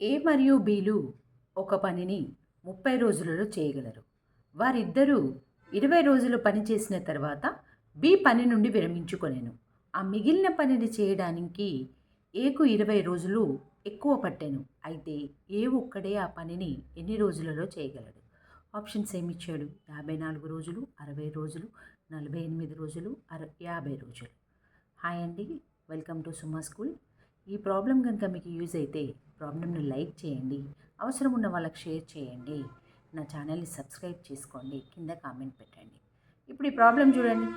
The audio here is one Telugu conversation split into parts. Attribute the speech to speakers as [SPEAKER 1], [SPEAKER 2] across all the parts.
[SPEAKER 1] ఏ మరియు బీలు ఒక పనిని ముప్పై రోజులలో చేయగలరు. వారిద్దరూ ఇరవై రోజులు పని చేసిన తర్వాత బి పని నుండి విరమించుకొనేను. ఆ మిగిలిన పనిని చేయడానికి ఏకు ఇరవై రోజులు ఎక్కువ పట్టాను. అయితే ఏ ఒక్కడే ఆ పనిని ఎన్ని రోజులలో చేయగలడు? ఆప్షన్స్ ఏమి ఇచ్చాడు? యాభై నాలుగు రోజులు అరవై రోజులు నలభై ఎనిమిది రోజులు అర యాభై రోజులు. హాయ్ అండి వెల్కమ్ టు సుమా స్కూల్. ఈ ప్రాబ్లం కనుక మీకు యూజ్ అయితే ప్రాబ్లమ్ని లైక్ చేయండి. అవసరం ఉన్న వాళ్ళకి షేర్ చేయండి. నా ఛానల్ని సబ్స్క్రైబ్ చేసుకోండి. కింద కామెంట్ పెట్టండి. ఇప్పుడు ఈ ప్రాబ్లం చూడండి.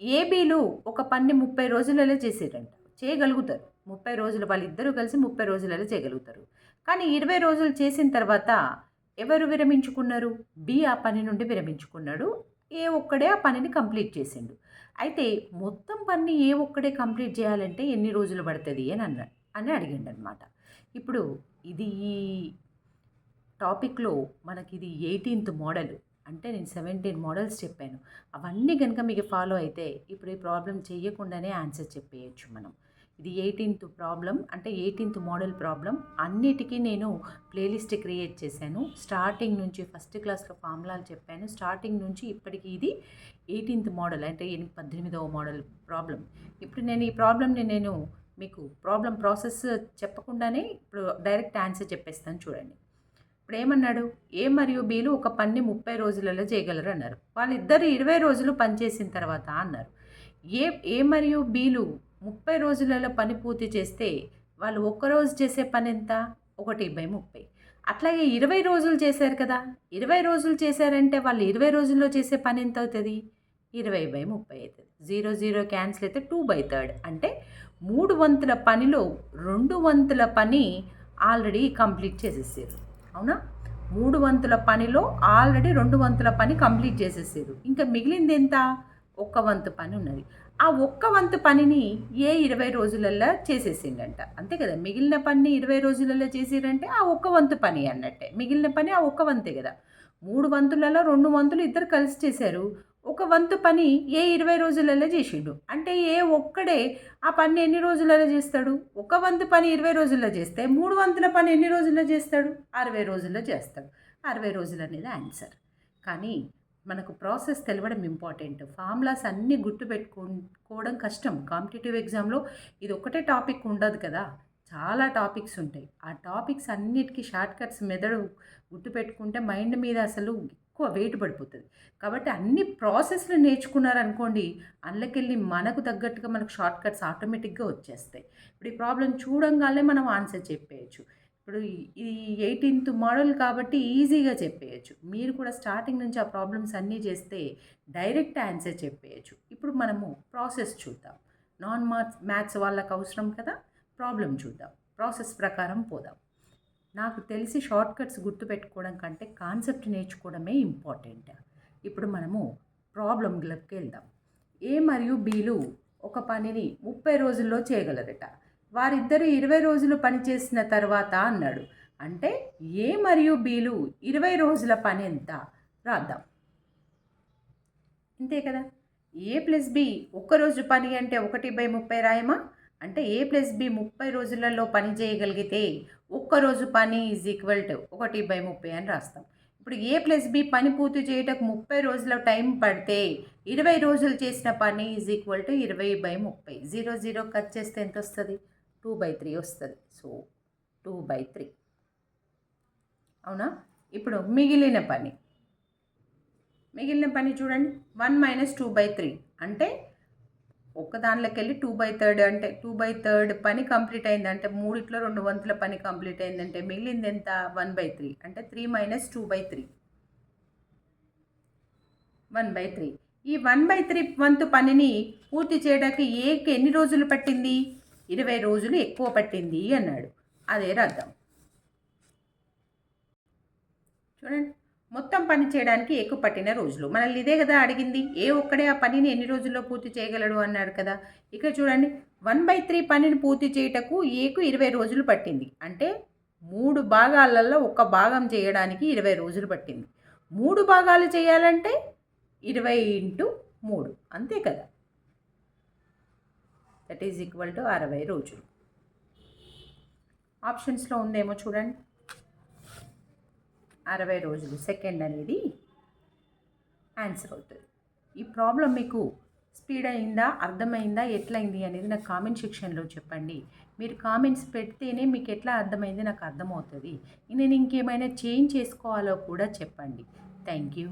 [SPEAKER 1] ఏబీలు ఒక పని ముప్పై రోజులలో చేసేటంట చేయగలుగుతారు. ముప్పై రోజులు వాళ్ళిద్దరూ కలిసి ముప్పై రోజులలో చేయగలుగుతారు. కానీ ఇరవై రోజులు చేసిన తర్వాత ఎవరు విరమించుకున్నారు? బి ఆ పని నుండి విరమించుకున్నాడు. ఏ ఒక్కడే ఆ పనిని కంప్లీట్ చేసిండు. అయితే మొత్తం పని ఏ ఒక్కడే కంప్లీట్ చేయాలంటే ఎన్ని రోజులు పడుతుంది అని అన్నాడు అని అడిగిండనమాట. ఇప్పుడు ఇది ఈ టాపిక్లో మనకి ఇది ఎయిటీన్త్ మోడల్. అంటే నేను సెవెంటీన్ మోడల్స్ చెప్పాను. అవన్నీ కనుక మీకు ఫాలో అయితే ఇప్పుడు ఈ ప్రాబ్లం చేయకుండానే ఆన్సర్ చెప్పేయచ్చు మనం. ఇది ఎయిటీన్త్ ప్రాబ్లం అంటే ఎయిటీన్త్ మోడల్ ప్రాబ్లం అన్నిటికీ నేను ప్లేలిస్ట్ క్రియేట్ చేశాను. స్టార్టింగ్ నుంచి ఫస్ట్ క్లాస్లో ఫార్ములాలు చెప్పాను. స్టార్టింగ్ నుంచి ఇప్పటికీ ఇది ఎయిటీన్త్ మోడల్ అంటే ఎనిమిది పద్దెనిమిదవ మోడల్ ప్రాబ్లం ఇప్పుడు నేను ఈ ప్రాబ్లమ్ని నేను మీకు ప్రాబ్లం ప్రాసెస్ చెప్పకుండానే ఇప్పుడు డైరెక్ట్ ఆన్సర్ చెప్పేస్తాను చూడండి. ఇప్పుడు ఏమన్నాడు? ఏ మరియు బీలు ఒక పని ముప్పై రోజులలో చేయగలరు అన్నారు. వాళ్ళిద్దరు ఇరవై రోజులు పనిచేసిన తర్వాత అన్నారు. ఏ ఏ మరియు బీలు ముప్పై రోజులలో పని పూర్తి చేస్తే వాళ్ళు ఒక్కరోజు చేసే పని ఎంత? ఒకటి బై ముప్పై. అట్లాగే ఇరవై రోజులు చేశారు కదా? ఇరవై రోజులు చేశారంటే వాళ్ళు ఇరవై రోజుల్లో చేసే పని ఎంత అవుతుంది? ఇరవై బై ముప్పై అవుతుంది జీరో జీరో క్యాన్సిల్ అయితే టూ బై థర్డ్. అంటే మూడు వంతుల పనిలో రెండు వంతుల పని ఆల్రెడీ కంప్లీట్ చేసేసారు. అవునా? మూడు వంతుల పనిలో ఆల్రెడీ రెండు వంతుల పని కంప్లీట్ చేసేసారు. ఇంకా మిగిలింది ఎంత? ఒక్క వంతు పని ఉన్నది. ఆ ఒక్క వంతు పనిని ఏ ఇరవై రోజులల్లో చేసేసిండంట. అంతే కదా? మిగిలిన పని ఇరవై రోజులలో చేసిరంటే ఆ ఒక్క వంతు పని అన్నట్టే. మిగిలిన పని ఆ ఒక్క వంతే కదా? మూడు వంతులలో రెండు వంతులు ఇద్దరు కలిసి చేశారు. ఒక వంతు పని ఏ ఇరవై రోజులలో చేసిండు. అంటే ఏ ఒక్కడే ఆ పని ఎన్ని రోజులలో చేస్తాడు? ఒక వంతు పని ఇరవై రోజుల్లో చేస్తే మూడు వంతుల పని ఎన్ని రోజుల్లో చేస్తాడు? అరవై రోజుల్లో చేస్తాడు. అరవై రోజులు అనేది ఆన్సర్ కానీ మనకు ప్రాసెస్ తెలవడం ఇంపార్టెంట్ ఫార్ములాస్ అన్నీ గుర్తుపెట్టుకోవడం కష్టం. కాంపిటేటివ్ ఎగ్జామ్లో ఇది ఒకటే టాపిక్ ఉండదు కదా. చాలా టాపిక్స్ ఉంటాయి. ఆ టాపిక్స్ అన్నిటికీ షార్ట్ కట్స్ మెదడు గుర్తుపెట్టుకుంటే మైండ్ మీద అసలు ఎక్కువ వెయిట్ పడిపోతుంది. కాబట్టి అన్ని ప్రాసెస్లు నేర్చుకున్నారనుకోండి అందులోకెళ్ళి మనకు తగ్గట్టుగా మనకు షార్ట్ కట్స్ ఆటోమేటిక్గా వచ్చేస్తాయి. ఇప్పుడు ఈ ప్రాబ్లం చూడంగానే మనం ఆన్సర్ చెప్పేయచ్చు. ఇప్పుడు ఈ ఎయిటీన్త్ మోడల్ కాబట్టి ఈజీగా చెప్పేయచ్చు. మీరు కూడా స్టార్టింగ్ నుంచి ఆ ప్రాబ్లమ్స్ అన్నీ చేస్తే డైరెక్ట్ ఆన్సర్ చెప్పేయచ్చు. ఇప్పుడు మనము ప్రాసెస్ చూద్దాం. నాన్ మార్క్స్ మ్యాథ్స్ వాళ్ళకి అవసరం కదా? ప్రాబ్లం చూద్దాం. ప్రాసెస్ ప్రకారం పోదాం. నాకు తెలిసి షార్ట్ కట్స్ గుర్తుపెట్టుకోవడం కంటే కాన్సెప్ట్ నేర్చుకోవడమే ఇంపార్టెంట్ ఇప్పుడు మనము ప్రాబ్లంలోకి వెళ్దాం. ఏ మరియు బీలు ఒక పనిని ముప్పై రోజుల్లో చేయగలరట. వారిద్దరు ఇరవై రోజులు పని చేసిన తర్వాత అన్నాడు. అంటే ఏ మరియు బీలు ఇరవై రోజుల పని ఎంత? రాద్దాం. అంతే కదా? ఏ ప్లస్ బి ఒక్కరోజు పని అంటే ఒకటి బై ముప్పై రాయమా? అంటే ఏ ప్లస్ బి ముప్పై రోజులలో పని చేయగలిగితే ఒక్కరోజు పని ఈజ్ ఈక్వల్ టు ఒకటి బై ముప్పై అని రాస్తాం. ఇప్పుడు ఏ ప్లస్ బి పని పూర్తి చేయటకు ముప్పై రోజుల టైం పడితే ఇరవై రోజులు చేసిన పని ఈజ్ ఈక్వల్ టు ఇరవై బై ముప్పై. జీరో జీరో కట్ చేస్తే ఎంత వస్తుంది? టూ బై త్రీ వస్తుంది. So two by three. అవునా? ఇప్పుడు మిగిలిన పని. మిగిలిన పని చూడండి. One minus two by three అంటే ఒక దానిలోకి వెళ్ళి టూ బై థర్డ్ అంటే టూ బై థర్డ్ పని కంప్లీట్ అయింది అంటే మూడిట్లో రెండు వంతుల పని కంప్లీట్ అయిందంటే మిగిలింది ఎంత? One by three. అంటే three minus two by three. One by three. ఈ వన్ బై త్రీ వంతు పనిని పూర్తి చేయడానికి ఏకి ఎన్ని రోజులు పట్టింది? ఇరవై రోజులు ఎక్కువ పట్టింది అన్నాడు. అదే రాద్దాం చూడండి. మొత్తం పని చేయడానికి ఎక్కువ పట్టిన రోజులు. మనల్ని ఇదే కదా అడిగింది? ఏ ఒక్కడే ఆ పనిని ఎన్ని రోజుల్లో పూర్తి చేయగలడు అన్నాడు కదా. ఇక్కడ చూడండి వన్ బై త్రీ పనిని పూర్తి చేయుటకు ఏకు ఇరవై రోజులు పట్టింది. అంటే మూడు భాగాలలో ఒక భాగం చేయడానికి ఇరవై రోజులు పట్టింది. మూడు భాగాలు చేయాలంటే ఇరవై ఇంటూ మూడు. అంతే కదా. దట్ ఈజ్ ఈక్వల్ టు అరవై రోజులు. ఆప్షన్స్లో ఉందేమో చూడండి. అరవై రోజులు సెకండ్ అనేది ఆన్సర్ అవుతుంది ఈ ప్రాబ్లం మీకు స్పీడ్ అయిందా అర్థమైందా ఎట్లయింది అనేది నాకు కామెంట్ సెక్షన్లో చెప్పండి. మీరు కామెంట్స్ పెడితేనే మీకు ఎట్లా అర్థమైంది నాకు అర్థమవుతుంది. నేను ఇంకేమైనా చేంజ్ చేసుకోవాలో కూడా చెప్పండి. Thank you.